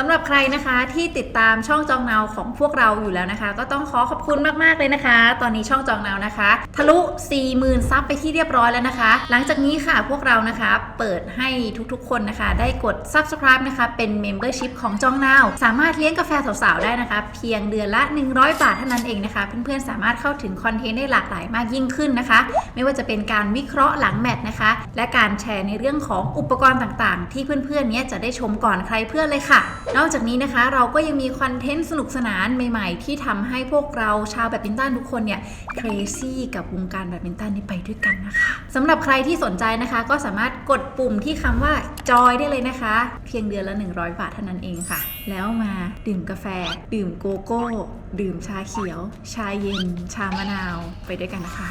สำหรับใครนะคะที่ติดตามช่องจองเนาของพวกเราอยู่แล้วนะคะ ก็ต้องขอขอบคุณมากๆเลยนะคะ ตอนนี้ช่องจองเนานะคะ ทะลุ 40,000 ซับไปที่เรียบร้อยแล้วนะคะ หลังจากนี้ค่ะพวกเรานะคะเปิดให้ทุกๆ คนนะคะ ได้กด subscribe นะคะ เป็น membership ของจองเนาสามารถเลี้ยงกาแฟสาวๆได้นะคะ เพียงเดือนละ 100 บาทเท่านั้นเองนะคะ เพื่อนๆสามารถเข้าถึงคอนเทนต์ได้หลากหลายมากยิ่งขึ้นนะคะ ไม่ว่าจะเป็นการวิเคราะห์หลังแมตช์นะคะ และการแชร์ในเรื่องของอุปกรณ์ต่างๆ ที่เพื่อนๆเนี้ยจะได้ชมก่อนใครเพื่อนเลยค่ะนอกจากนี้นะคะเราก็ยังมีคอนเทนต์สนุกสนานใหม่ ๆ ที่ทำให้พวกเราชาวแบดมินตันทุกคนเนี่ยเครซี่กับวงการแบดมินตันนี้ไปด้วยกันนะคะสำหรับใครที่สนใจนะคะก็สามารถกดปุ่มที่คำว่าจอยได้เลยนะคะ เพียงเดือนละ 100 บาทเท่านั้นเองค่ะ แล้วมาดื่มกาแฟ ดื่มโกโก้ ดื่มชาเขียว ชาเย็น ชามะนาว ไปด้วยกันนะคะ